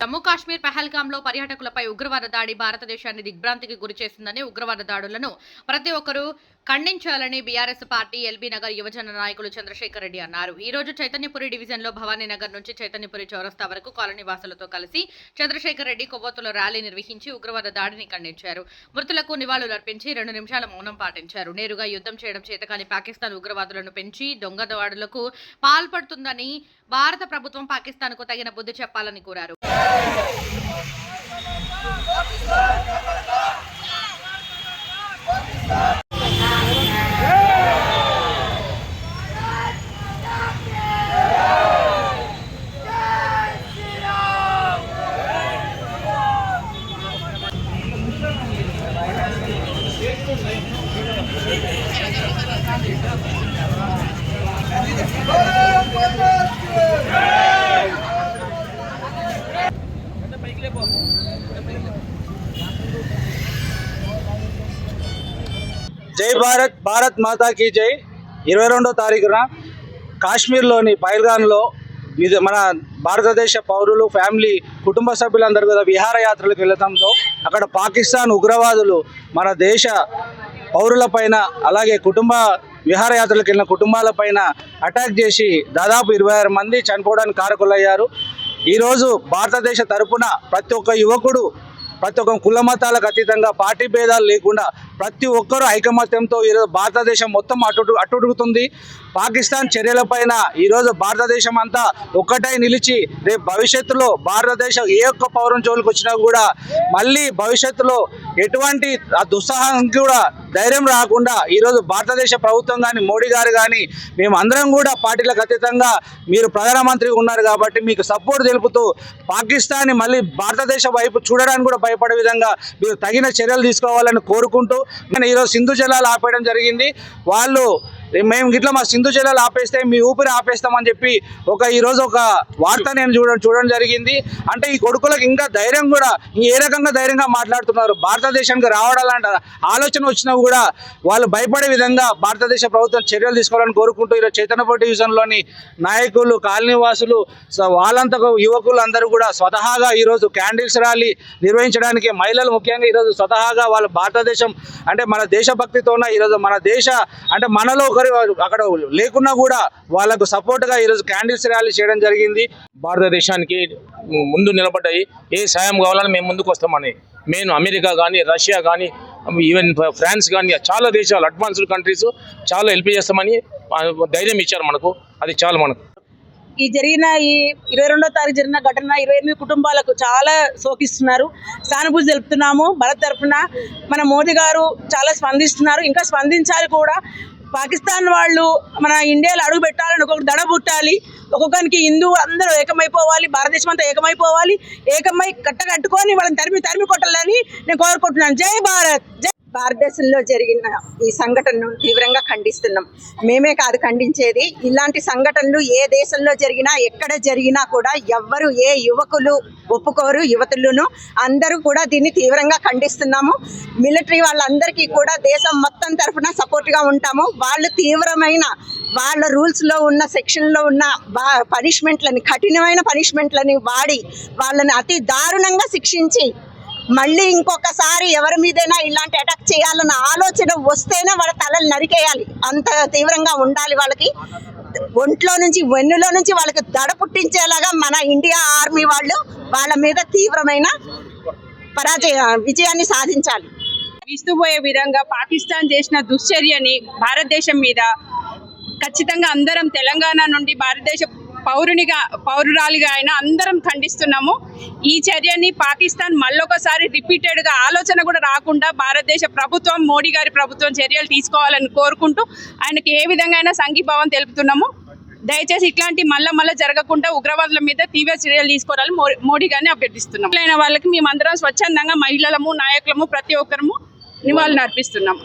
జమ్మూ కాశ్మీర్ పహల్గామ్లో పర్యాటకులపై ఉగ్రవాద దాడి భారతదేశాన్ని దిగ్భ్రాంతికి గురి చేసిందని ఉగ్రవాద దాడులను ప్రతి ఒక్కరూ ఖండించాలని బీఆర్ఎస్ పార్టీ ఎల్బీ నగర్ యువజన నాయకులు చంద్రశేఖర్ రెడ్డి అన్నారు. ఈ రోజు చైతన్యపురి డివిజన్లో భవానీ నగర్ నుంచి చైతన్యపురి చౌరస్తా వరకు కాలనీ వాసులతో కలిసి చంద్రశేఖర్ రెడ్డి కొవ్వొత్తులో ర్యాలీ నిర్వహించి ఉగ్రవాద దాడిని ఖండించారు. మృతులకు నివాళులర్పించి రెండు నిమిషాల మౌనం పాటించారు. నేరుగా యుద్ధం చేయడం చేతకాని పాకిస్తాన్ ఉగ్రవాదులను పెంచి దొంగ దాడులకు పాల్పడుతుందని భారత ప్రభుత్వం పాకిస్తాన్కు తగిన బుద్ధి చెప్పాలని కోరారు. Vamos! జై భారత్ భారత్ మాతా కీ జై. ఇరవై రెండో తారీఖున కాశ్మీర్లోని పైల్గాన్లో ఇది మన భారతదేశ పౌరులు ఫ్యామిలీ కుటుంబ సభ్యులందరూ కూడా విహారయాత్రలకు వెళ్ళడంతో అక్కడ పాకిస్తాన్ ఉగ్రవాదులు మన దేశ పౌరులపైన అలాగే కుటుంబ విహారయాత్రలకు వెళ్ళిన కుటుంబాలపైన అటాక్ చేసి దాదాపు ఇరవై ఆరు మంది చనిపోవడానికి కారకులయ్యారు. ఈరోజు భారతదేశ తరపున ప్రతి ఒక్క యువకుడు ప్రతి ఒక్క కుల మతాలకు అతీతంగా పార్టీ భేదాలు లేకుండా ప్రతి ఒక్కరూ ఐకమత్యంతో ఈరోజు భారతదేశం మొత్తం అటు అట్టుడుగుతుంది పాకిస్తాన్ చర్యలపైన ఈరోజు భారతదేశం అంతా ఒక్కటై నిలిచి రేపు భవిష్యత్తులో భారతదేశం ఏ ఒక్క పౌరం జోలికి వచ్చినా కూడా మళ్ళీ భవిష్యత్తులో ఎటువంటి ఆ దుస్సాహానికి కూడా ధైర్యం రాకుండా ఈరోజు భారతదేశ ప్రభుత్వం కానీ మోడీ గారు కానీ మేము అందరం కూడా పార్టీలకు అతీతంగా మీరు ప్రధానమంత్రి ఉన్నారు కాబట్టి మీకు సపోర్ట్ తెలుపుతూ పాకిస్తాన్ని మళ్ళీ భారతదేశ వైపు చూడడానికి కూడా భయపడే విధంగా మీరు తగిన చర్యలు తీసుకోవాలని కోరుకుంటూ ఈరోజు సింధు జలాలు ఆపేయడం జరిగింది. వాళ్ళు మేము గిట్లా మా సింధు జిల్లాలు ఆపేస్తే మీ ఊపిరి ఆపేస్తామని చెప్పి ఒక ఈరోజు ఒక వార్త నేను చూడడం చూడడం జరిగింది. అంటే ఈ కొడుకులకు ఇంకా ధైర్యం కూడా ఏ రకంగా ధైర్యంగా మాట్లాడుతున్నారు? భారతదేశానికి రావడాలంట ఆలోచన వచ్చినా కూడా వాళ్ళు భయపడే విధంగా భారతదేశ ప్రభుత్వం చర్యలు తీసుకోవాలని కోరుకుంటూ ఈరోజు చైతన్యపూర్ డివిజన్లోని నాయకులు కాలనీవాసులు స- వాళ్ళంతా యువకులు అందరూ కూడా స్వతహాగా ఈరోజు క్యాండిల్స్ ర్యాలీ నిర్వహించడానికి మహిళలు ముఖ్యంగా ఈరోజు స్వతహాగా వాళ్ళ భారతదేశం అంటే మన దేశభక్తితోన ఈరోజు మన దేశ అంటే మనలో ఒకరు అక్కడ లేకున్నా కూడా వాళ్ళకు సపోర్ట్గా ఈరోజు క్యాండిల్స్ ర్యాలీ చేయడం జరిగింది. భారతదేశానికి ముందు నిలబడ్డాయి. ఏ సాయం కావాలని మేము ముందుకు వస్తామని. మెయిన్ అమెరికా కానీ రష్యా కానీ ఈవెన్ ఫ్రాన్స్ కానీ చాలా దేశాలు అడ్వాన్స్డ్ కంట్రీస్ చాలా హెల్ప్ చేస్తామని ధైర్యం ఇచ్చారు మనకు. అది చాలు మనకు. ఈ జరిగిన ఈ ఇరవై రెండో తారీఖు జరిగిన ఘటన ఇరవై ఎనిమిది కుటుంబాలకు చాలా శోకిస్తున్నారు. సానుభూతి తెలుపుతున్నాము. భారత్ తరఫున మన మోదీ గారు చాలా స్పందిస్తున్నారు. ఇంకా స్పందించాలి కూడా. పాకిస్తాన్ వాళ్ళు మన ఇండియాలో అడుగు పెట్టాలని ఒక్కొక్క దడ పుట్టాలి ఒక్కొక్కరికి హిందూ అందరూ ఏకమైపోవాలి భారతదేశం అంతా ఏకమైపోవాలి ఏకమై కట్టకట్టుకొని వాళ్ళని తరిమి తరిమి కొట్టాలని నేను కోరుకుంటున్నాను. జై భారత్! జై భారతదేశంలో జరిగిన ఈ సంఘటనను తీవ్రంగా ఖండిస్తున్నాం. మేమే కాదు ఖండించేది. ఇలాంటి సంఘటనలు ఏ దేశంలో జరిగినా ఎక్కడ జరిగినా కూడా ఎవ్వరు ఏ యువకులు ఒప్పుకోరు యువతులను. అందరూ కూడా దీన్ని తీవ్రంగా ఖండిస్తున్నాము. మిలిటరీ వాళ్ళందరికీ కూడా దేశం మొత్తం తరఫున సపోర్ట్గా ఉంటాము. వాళ్ళు తీవ్రమైన వాళ్ళ రూల్స్లో ఉన్న సెక్షన్లో ఉన్న పనిష్మెంట్లని కఠినమైన పనిష్మెంట్లని వాడి వాళ్ళని అతి దారుణంగా శిక్షించి మళ్ళీ ఇంకొకసారి ఎవరి మీదైనా ఇలాంటి అటాక్ చేయాలన్న ఆలోచన వస్తేనే వాళ్ళ తలలు నరికేయాలి. అంత తీవ్రంగా ఉండాలి వాళ్ళకి. ఒంట్లో నుంచి వెన్నులో నుంచి వాళ్ళకి దడ పుట్టించేలాగా మన ఇండియా ఆర్మీ వాళ్ళు వాళ్ళ మీద తీవ్రమైన పరాజయ విజయాన్ని సాధించాలి. ఇస్తుపోయే విధంగా పాకిస్తాన్ చేసిన దుశ్చర్యని భారతదేశం మీద ఖచ్చితంగా అందరం తెలంగాణ నుండి భారతదేశ పౌరునిగా పౌరురాలిగా అయినా అందరం ఖండిస్తున్నాము. ఈ చర్యని పాకిస్తాన్ మళ్ళొకసారి రిపీటెడ్గా ఆలోచన కూడా రాకుండా భారతదేశ ప్రభుత్వం మోడీ గారి ప్రభుత్వం చర్యలు తీసుకోవాలని కోరుకుంటూ ఆయనకి ఏ విధంగా అయినా సంఘీభావం తెలుపుతున్నాము. దయచేసి ఇట్లాంటి మళ్ళా మళ్ళా జరగకుండా ఉగ్రవాదుల మీద తీవ్ర చర్యలు తీసుకోవాలని మో- మోడీ గారిని అభ్యర్థిస్తున్నాం అయిన వాళ్ళకి మేమందరం స్వచ్ఛందంగా మహిళలము నాయకులము ప్రతి ఒక్కరము నివాళులు అర్పిస్తున్నాము